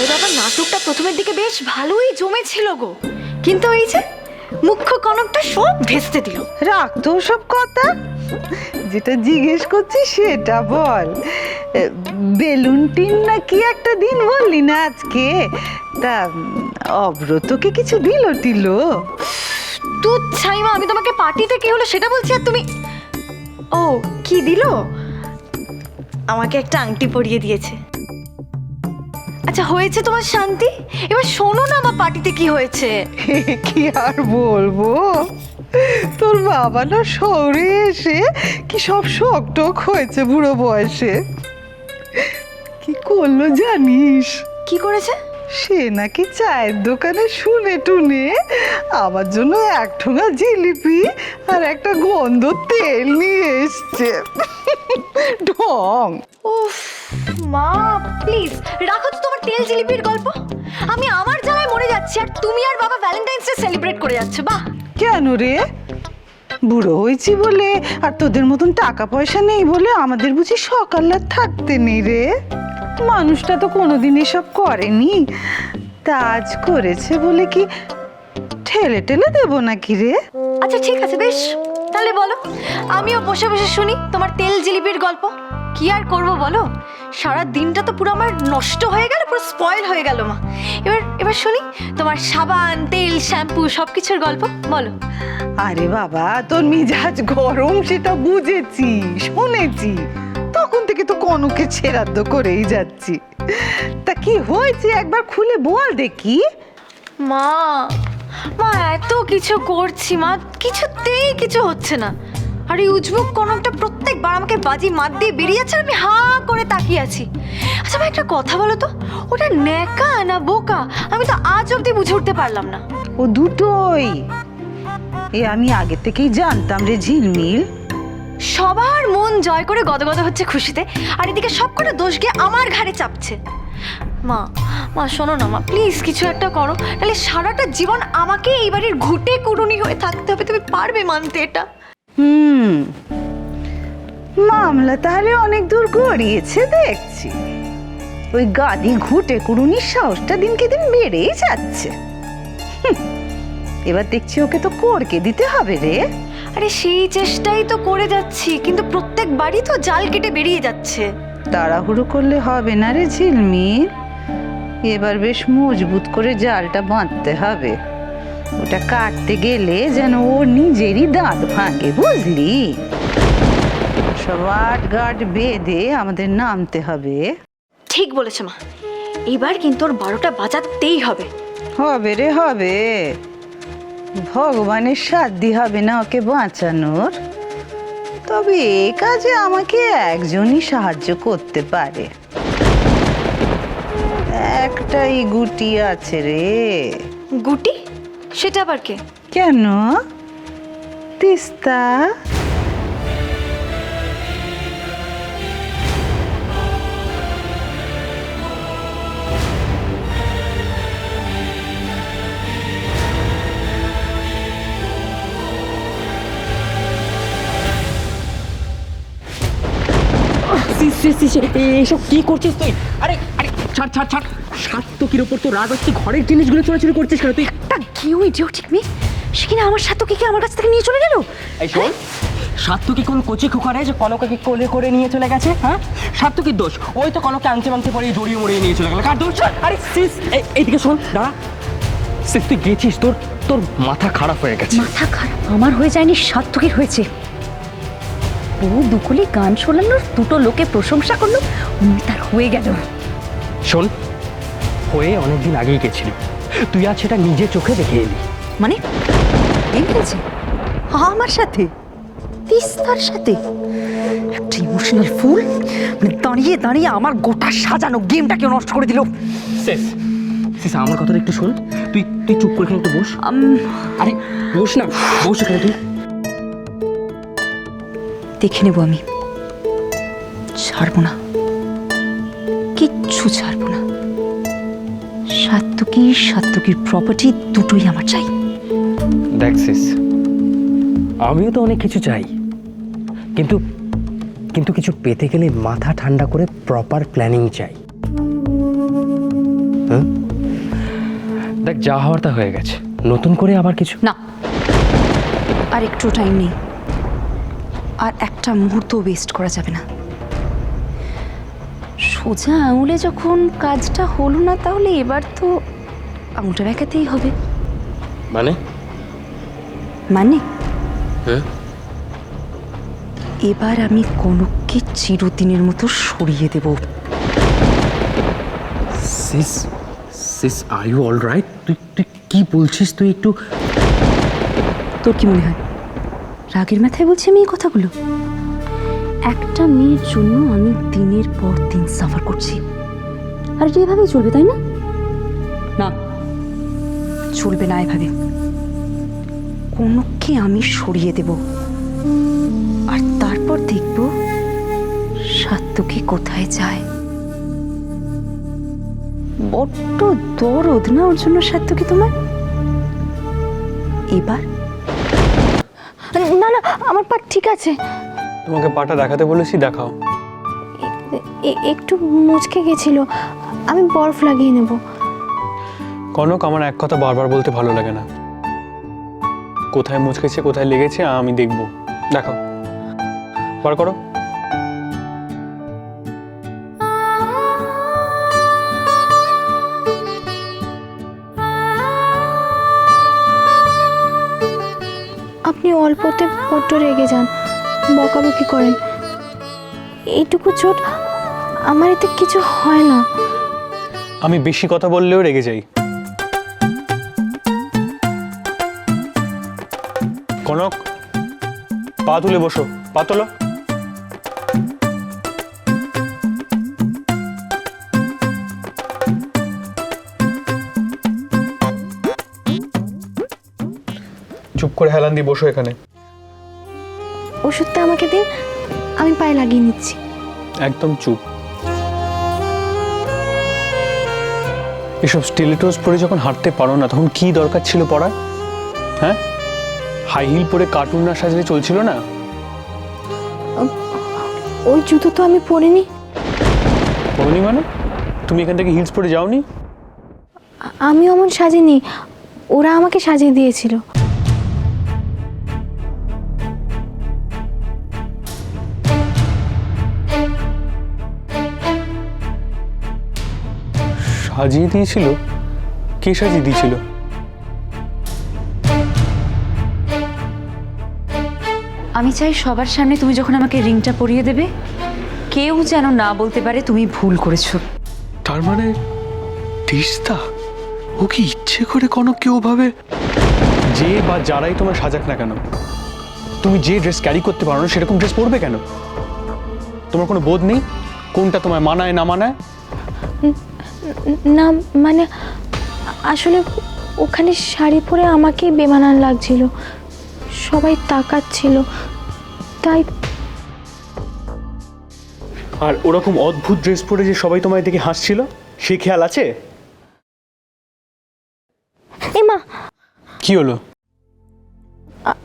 সাই বাবা নাটকটা প্রথমের দিকে বেশ ভালোই জমেছিল গো। কিন্তু এই যে মুখ্য কনকটা সব ভেস্তে দিল। রাখ তো সব কথা। যেটা জিজ্ঞেস করছি সেটা বল। বেলুন টিন না কি একটা দিন বললি না আজকে? তা উম, অব্রতকে কিছু দিল টিল? তু ছাইমা আমি তোমাকে পার্টিতে কি হলো সেটা বলছি আর তুমি ও কি দিল? আমাকে একটা আংটি পরিয়ে দিয়েছে। আচ্ছা হয়েছে তোমার শান্তি? এবার শোনো না আমার পার্টিতে কি হয়েছে। কি আর বলব? তোর বাবা না শহরে এসে কি সব শখ টক হয়েছে বুড়ো বয়সে। কি করল জানিস? কি করেছে? সে নাকি চায়ের দোকানে শুনে টুনে আমার জন্য এক ঠোঙা জিলিপি আর একটা গন্ধ তেল নিয়ে এসছে। ঢং। উফ। মা প্লিজ রাখো তো তোমার তেল জিলিপির গল্প। আমি আমার জ্বালায় মরে যাচ্ছি আর তুমি আর বাবা ভ্যালেন্টাইন্স ডে সেলিব্রেট করে যাচ্ছে বাহ। কেন রে? বুড়ো হয়েছি বলে আর তোদের মতন টাকা পয়সা নেই বলে আমাদের বুঝি সকাল রাত থাকতে নেই রে? মানুষটা তো কোনোদিন এসব করেনি। তা আজ করেছে বলে কি ঠেলে ঠেলে দেবো নাকি রে? আচ্ছা ঠিক আছে বেশ। তাহলে বলো আমিও বসে বসে শুনি তোমার তেল জিলিপির গল্প। কি আর করব বলো? সারা দিনটা তো পুরো আমার নষ্ট হয়ে গেল পুরো স্পয়েল হয়ে গেল মা। এবার এবার শুনি তোমার সাবান তেল শ্যাম্পু সব কিছুর গল্প বলো। আরে বাবা তোর মিজাজ গরম সেটা বুঝেছি শুনেছি। তখন থেকে তো কনকে ছেড়াদ্দ করেই যাচ্ছি। তা কি হয়েছে? একবার খুলে বল দেখি। মা মা এত কিছু করছি মা কিছুতেই কিছু হচ্ছে না। আর এই উজবুক কনকটা প্রত্যেকবার আমাকে বাজি মাত দিয়ে বেরিয়ে যাচ্ছে আমি হা করে তাকিয়ে আছি। আচ্ছা ভাই একটা কথা বলো তো ওটা ন্যাকা না বোকা? আমি তো আজ অবধি বুঝে উঠতে পারলাম না। ও দুটোই। এ আমি আগে থেকেই জানতাম রে ঝিলমিল। সবার মন জয় করে গদগদ হচ্ছে খুশিতে আর এদিকে সব কটা দোষ গিয়ে আমার ঘাড়ে চাপছে। মা মা শোনো না মা প্লিজ কিছু একটা করো তাহলে সারাটা জীবন আমাকে এই বাড়ির ঘুটে কুড়ুনি হয়ে থাকতে হবে তুমি পারবে মানতে এটা। হুম। মামলা তাহলে অনেক দূর গড়িয়েছে দেখছি। ওই গাদি ঘুটে কুড়ুনির সাহসটা দিনকে দিন বেড়েই যাচ্ছে। এবার দেখছি ওকে তো করকে দিতে হবে রে। আরে সেই চেষ্টাই তো করে যাচ্ছি কিন্তু প্রত্যেকবারই তো জাল কেটে বেরিয়ে যাচ্ছে। তাড়াহুড়ো করলে হবে না রে ঝিলমিল। এবার বেশ মজবুত করে জালটা বাঁধতে হবে। ওটা কাটতে গেলে যেন ওর নিজেরই দাঁত ভাঙে বুঝলি? সব বেঁধে আমাদের নামতে হবে। ঠিক বলেছে মা। এবার কিন্তু ওর বারোটা বাজাতেই হবে। হবে রে হবে। ভগবানের সাধ্যি হবে না ওকে বাঁচানোর। তবে এ কাজে আমাকে একজনই সাহায্য করতে পারে। একটাই গুটি আছে রে। গুটি? সেটা আবার কে কেন তিস্তা সিস, সিস, সিস, এ- এসব কি করছিস তুই আরে ছাড় ছাড় ছাড়। সাত্তকির ওপর তো রাগ হচ্ছে ঘরের জিনিসগুলো চোরাচুরি করছিস কেন? তুই একটা গেউ ইডিওটিক মেয়ে। সে কিনা আমার সাথে কি আমার কাছ থেকে নিয়ে চলে গেল? এই শোন সাত্তকি কোন কচি খোকারে যে কনকাকে কোলে করে নিয়ে চলে গেছে হ্যাঁ? সাত্তকির দোষ ওই তো কনকে আনতে মানতে পরে জড়িয়ে মরিয়ে নিয়ে চলে গেল। কার দোষ? আরে সিস এইদিকে শোন দাঁড়া। সিস তুই গেছিস তোর তোর মাথা খারাপ হয়ে গেছে। মাথা খারাপ? আমার হয়ে যায়নি সার্থকের হয়েছে। ও দুকলি গান শোনানোর দুটো লোকে প্রশংসা করল তার হয়ে গেল। শোন হয়ে অনেকদিন আগেই গেছিলি। তুই আজ সেটা নিজে চোখে দেখে এলি। মানে? হয়েছে? আমার সাথে? তিস্তার সাথে? একটা ইমোশনাল ফুল মানে দাঁড়িয়ে দাঁড়িয়ে আমার গোটা সাজানো গেমটাকে নষ্ট করে দিল। শেষ। শেষ আমার কথাটা একটু শোন। তুই তুই চুপ করে একটু বস। আরে বস না বস এখানে তুই। দেখে নেব আমি। ছাড়বো না। কিচ্ছু ছাড়বো না। সাত্তকী সাত্তকীর প্রপার্টি দুটোই আমার চাই। দেখছিস আমিও তো অনেক কিছু চাই। কিন্তু কিন্তু কিছু পেতে গেলে মাথা ঠান্ডা করে প্রপার প্ল্যানিং চাই। দেখ যা হওয়ার তা হয়ে গেছে। নতুন করে আবার কিছু? না। আর একটু টাইম নেই। আর একটা মুহূর্ত ওয়েস্ট করা যাবে না। সোজা আঙুলে যখন কাজটা হলো না তাহলে এবার তো আঙুলটা বেঁকাতেই হবে। মানে? মানে? হ্যাঁ। এবার আমি কনককে চিরদিনের মতো সরিয়ে দেব। Sis sis are you all right তুই তুই কি বলছিস? তুই একটু তোর কি মনে হয়? রাগের মাথায় বলছি আমি এই কথাগুলো? একটা মেয়ের জন্য আমি দিনের পর দিন সাফার করছি। আর এটা এভাবেই চলবে, তাই না? না, চলবে না এভাবে। কোনকে আমি সরিয়ে দেব? আর তারপর দেখব সাত্তকি কোথায় যায়। বড্ড দরদ না ওর জন্য সাত্তকি তোমার? এবার? না না, আমার পা ঠিক আছে। তোমাকে পাটা দেখাতে বলেছি দেখাও। একটু মুচকে গেছিল। আমি বরফ লাগিয়ে নেব। কনক আমার এক কথা বারবার বলতে ভালো লাগে না। কোথায় মুচকেছে কোথায় লেগেছে আমি দেখব। দেখাও। বার করো। আপনি অল্পতে বড্ড রেগে যান। বকাবকি করেন। এইটুকু চোট আমার এতে কিছু হয় না। আমি বেশি কথা বললেও রেগে যাই। কনক, পা তুলে বসো। পা তোলো। চুপ করে হেলান দিয়ে বসো এখানে। ওষুধটা আমাকে দিন আমি পায়ে লাগিয়ে নিচ্ছি। একদম চুপ। এসব স্টিলেটোস পরে যখন হাঁটতে পারো না তখন কি দরকার ছিল পড়ার? হ্যাঁ? হাই হিল পরে কার্টুন না সাজলে চলছিল না? ওই জুতো তো আমি পরিনি। পরিনি মানে? তুমি এখান থেকে হিলস পরে যাওনি? আমি অমন সাজিনি। ওরা আমাকে সাজিয়ে দিয়েছিল। সাজিয়ে দিয়েছিল? কে সাজিয়ে দিয়েছিল? আমি চাই সবার সামনে তুমি যখন আমাকে রিংটা পরিয়ে দেবে কেউ যেন না বলতে পারে তুমি ভুল করেছ। তার মানে তিস্তা? ও কি ইচ্ছে করে কোনো কেউ ভাবে? যে বা যারাই তোমার সাজাক না কেন তুমি যে ড্রেস ক্যারি করতে পারো না সেরকম ড্রেস পরবে কেন? তোমার কোনো বোধ নেই? কোনটা তোমায় মানায় না মানায়? না মানে আসলে ওখানে শাড়ি পরে আমাকেই বেমানান লাগছিল। সবাই তাকাচ্ছিল তাই আর ওরকম অদ্ভুত ড্রেস পরে যে সবাই তোমায় দেখে হাসছিল সে খেয়াল আছে? এ মা কি হলো?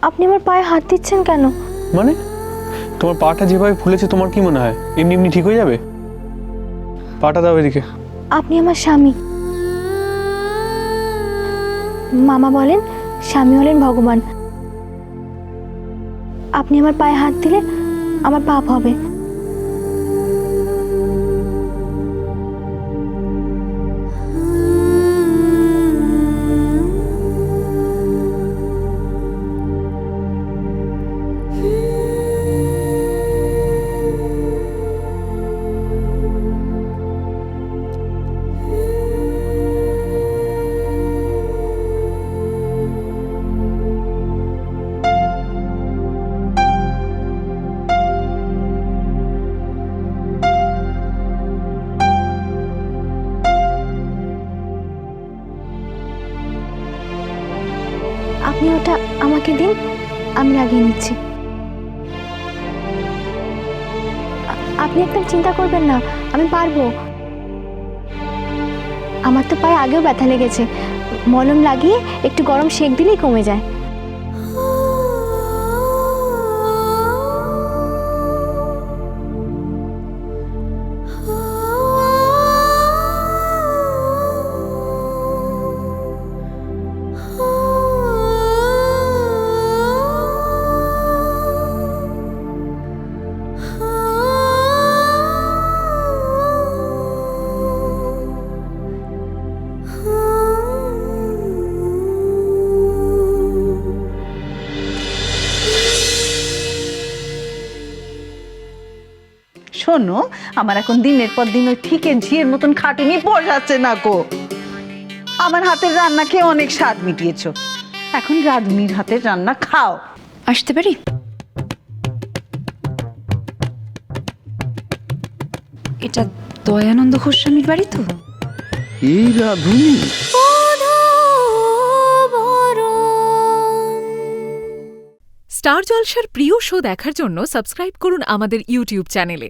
আপনি আমার পায়ে হাত দিচ্ছেন কেন? মানে? তোমার পাটা যেভাবে ফুলেছে তোমার কি মনে হয়? এমনি এমনি ঠিক হয়ে যাবে? পাটা দাও এদিকে। আপনি আমার স্বামী। মামা বলেন, স্বামী হলেন ভগবান। আপনি আমার পায়ে হাত দিলে আমার পাপ হবে। আপনি একদম চিন্তা করবেন না, আমি পারব। আমার তো পায়ে আগেও ব্যথা লেগেছে। মলম লাগিয়ে একটু গরম সেঁক দিলেই কমে যায়। শোনো আমার এখন দিনের পর দিন ওই ঠিকে ঝিয়ের মতন খাটুনি পোষাচ্ছে না কো আমার হাতের রান্না খেয়ে অনেক স্বাদ মিটিয়েছো। এখন রাধুনির হাতের রান্না খাও। আসতে পারি? এটা দয়ানন্দ গোস্বামীর বাড়ি তো? এই রাধুনি? স্টার জলসার প্রিয় শো দেখার জন্য সাবস্ক্রাইব করুন আমাদের ইউটিউব চ্যানেলে।